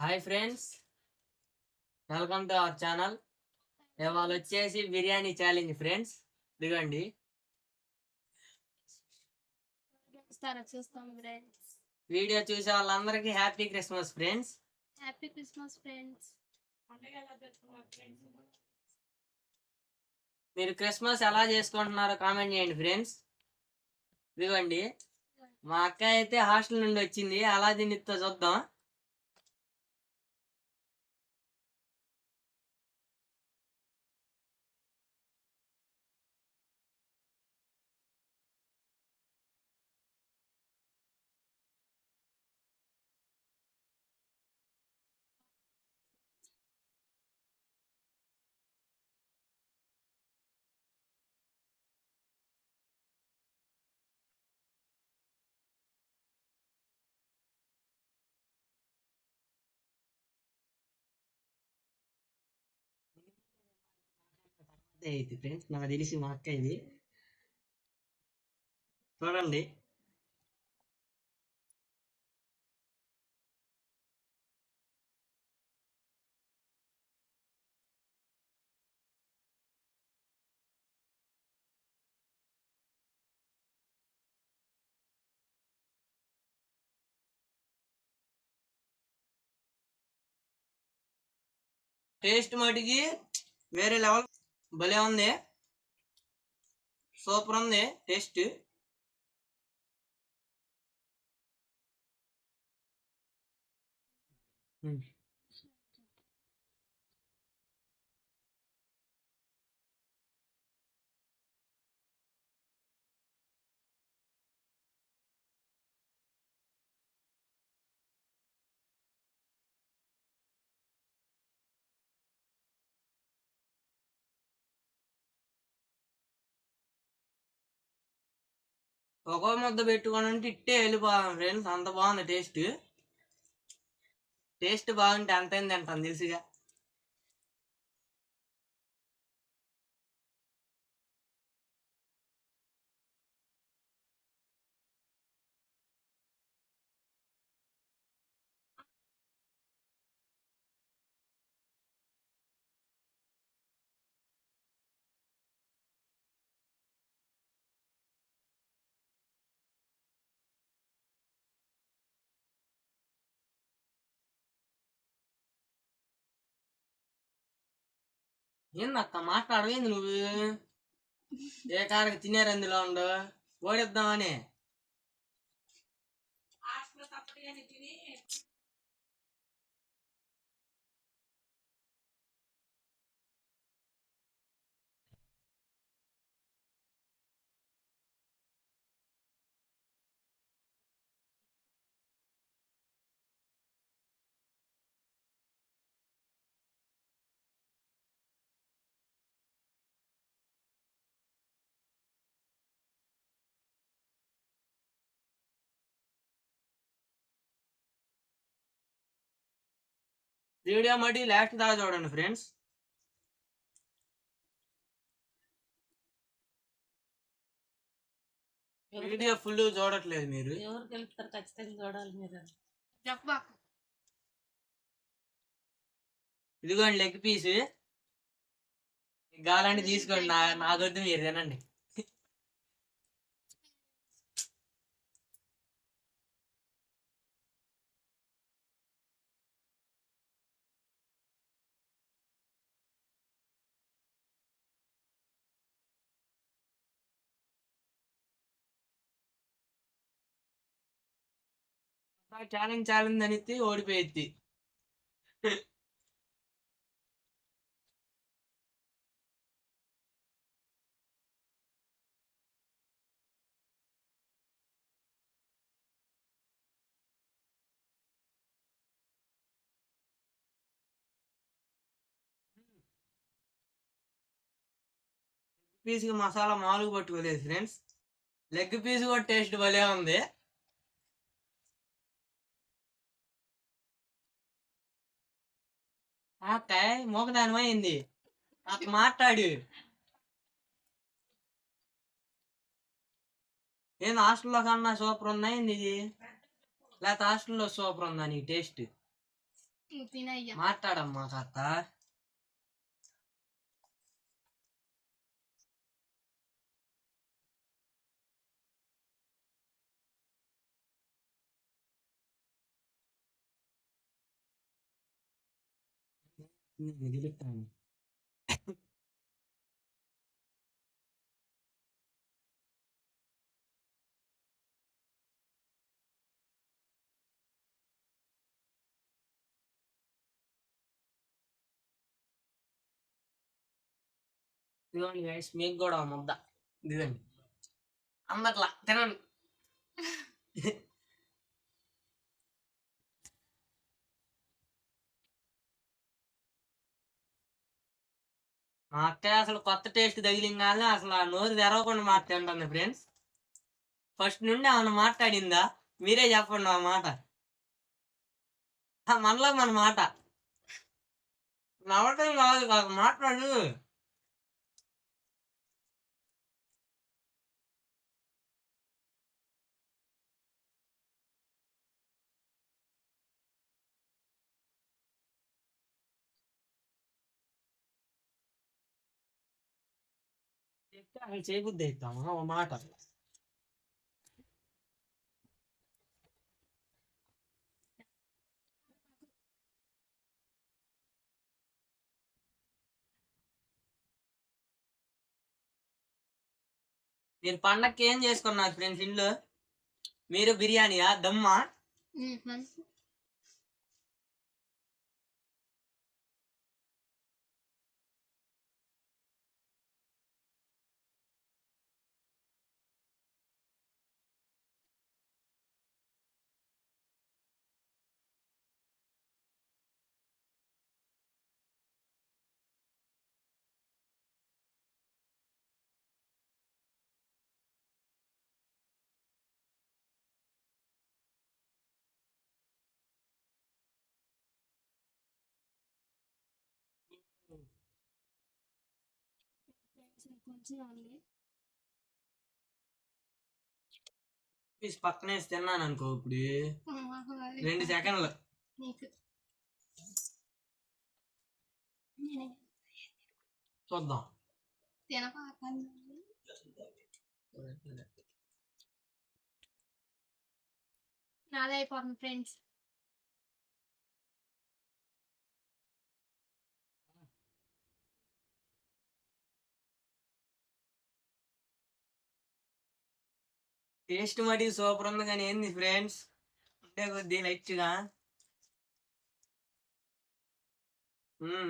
Hi friends welcome to our channel ఇవాళ వచ్చేసి biryani challenge friends friends video చూసే వాళ్ళందరికీ happy Christmas friends happy Christmas friends మీరు Christmas ఎలా చేసుకుంటున్నారో కామెంట్ చేయండి ఫ్రెండ్స్ ఇదిగోండి మా అక్క అయితే హాస్టల్ నుండి వచ్చింది. అలా దీనితో చూద్దాం. అయితే ఫ్రెండ్స్ నాకు తెలిసి మా అక్క ఇది చూడండి టేస్ట్ మటుకి వేరే లెవెల్ భలే ఉంది. సూపర్ ఉంది. టేస్ట్. Mm. ఒక ముద్ద పెట్టుకొని ఉంటే ఇట్టే వెళ్ళిపోదాం ఫ్రెండ్స్ అంత బాగుంది టేస్ట్. టేస్ట్ బాగుంటే అంతైంది అంటాను తెలుసుగా. ఏందక్క మాట్లాడవేంది నువ్వు? ఏ కారకి తినేరందులో ఉండు? ఓడిద్దామని. వీడియో మడి లాస్ట్ దాకా చూడండి ఫ్రెండ్స్ వీడియో ఫుల్ చూడట్లేదు మీరు. ఎవరు గెలుపుతారు ఖచ్చితంగా చూడాలి మీరు. చెప్పబాకు ఇదిగోండి లెగ్ పీస్ కావాలంటే తీసుకోండి నా నాకొద్దు మీరు తినండి. ఛాలెంజ్ ఛాలెంజ్ అనేది ఓడిపోయింది పీస్ మసాలా మామూలుగా పట్టుకోలేదు ఫ్రెండ్స్ లెగ్ పీస్ కూడా టేస్ట్ భలే ఉంది. అక్కాయ్ మోకదానిమైంది నాకు మాట్లాడు. ఏంది హాస్టల్లో కన్నా సూపర్ ఉందా ఇది? లేకపోతే హాస్టల్లో సూపర్ ఉందా నీకు టేస్ట్? నువ్వు తినయ్యా ఇదిగోండి గైస్ మీకు కూడా ముద్ద. ఇదిగోండి. అందట్లా తినండి. మా అసలు కొత్త టేస్ట్ తగిలింగానే అసలు ఆ నోరు తెరవకుండా మాట్లాడుతుంది ఫ్రెండ్స్. ఫస్ట్ నుండి ఆమె మాట్లాడిందా? మీరే చెప్పండి ఆ మాట. మనలో మన మాట. నవ్వటం కాదు కాదు మాట్లాడు చెప్తే అసలు చేయబుద్ధి ఒక మాట మీరు పండక్కి ఏం చేసుకున్నారు ఫ్రెండ్స్ ఇంట్లో? మీరు బిర్యానీయా దమ్మా? ఉమ్, మంచి కొంచెం ఉంది. పీస్ పక్కనే వేసి తిన్నాను అనుకో ఇప్పుడు. రెండు సెకండ్లు. చూద్దాం. నాదే అయిపోతుంది ఫ్రెండ్స్ టేస్ట్ మరి సూపర్ ఉంది కానీ ఏంది ఫ్రెండ్స్? ఉంటే కొద్ది లైట్గా.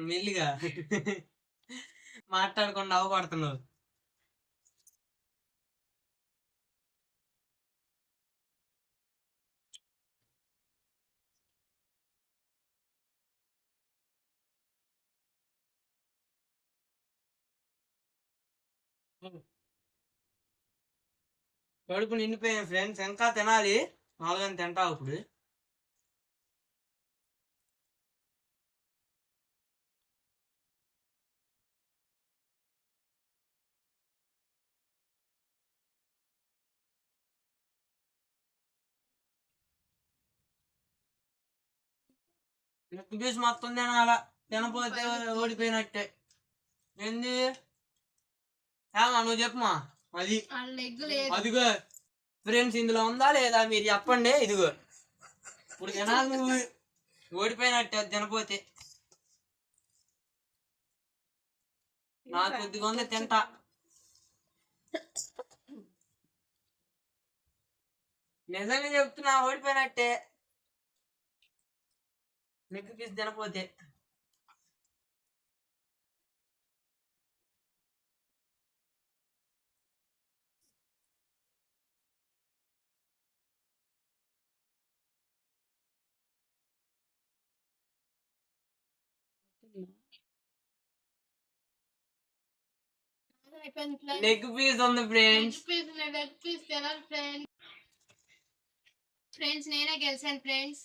మెల్లిగా. మాట్లాడకుండా అవపడుతున్నావు. కడుపు నిండిపోయింది ఫ్రెండ్స్ ఇంకా తినాలి. నాలుగని తింటావు ఇప్పుడు. నెక్ పీస్ మొత్తం తినాల? తినపోతే ఓడిపోయినట్టే. ఏంది? ఏమా నువ్వు చెప్పమా అది అదిగో ఫ్రెండ్స్ ఇందులో ఉందా లేదా మీరు చెప్పండి ఇదిగో. ఇప్పుడు తినాలి నువ్వు. ఓడిపోయినట్టే అది తినపోతే నాకు కొద్దిగా ఉంది తింటా. నిజంగా చెప్తున్నా ఓడిపోయినట్టే. నెక్ పీస్ తినపోతే నెక్ పీస్ ఉంది friends leg piece leg piece తినాలి ఫ్రెండ్స్ ఫ్రెండ్స్ నేనే గెలిచాను ఫ్రెండ్స్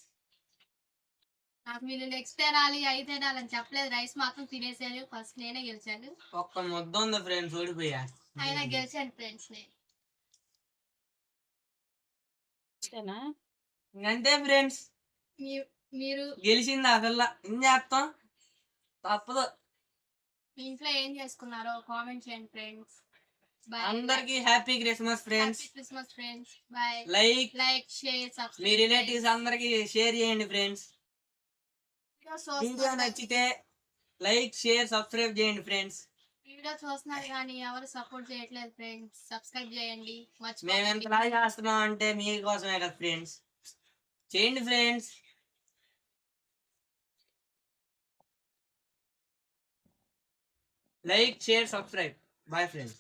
నాకు వీళ్ళు లెగ్స్ తినాలి అవి తినాలని చెప్పలేదు. రైస్ మాత్రం తినేసాను ఫస్ట్ నేనే గెలిచాను. ఒక్క ముద్ద ఉంది ఫ్రెండ్స్ ఓడిపోయా? అయినా గెలిచాను ఫ్రెండ్స్ నేను. అంతే ఫ్రెండ్స్ మీ మీరు గెలిచింది పిల్ల ఏం చేస్తాం? తప్పదు. మీ ఇంట్లో ఏం చేసుకున్నారో కామెంట్ చేయండి ఫ్రెండ్స్ అందరికి happy Christmas friends Christmas friends bye like like share మీ సబ్స్క్రైబ్ రిలేటివ్స్ అందరికి షేర్ చేయండి ఫ్రెండ్స్ వీడియో నచ్చితే లైక్ షేర్ సబ్స్క్రైబ్ చేయండి ఫ్రెండ్స్ వీడియో చూస్తున్నారు కానీ ఎవరు సపోర్ట్ చేయట్లేదు ఫ్రెండ్స్ సబ్స్క్రైబ్ చేయండి. మేము ఎంతలా చేస్తున్నాం అంటే మీకోసమే కదా ఫ్రెండ్స్ చేయండి friends like share subscribe bye friends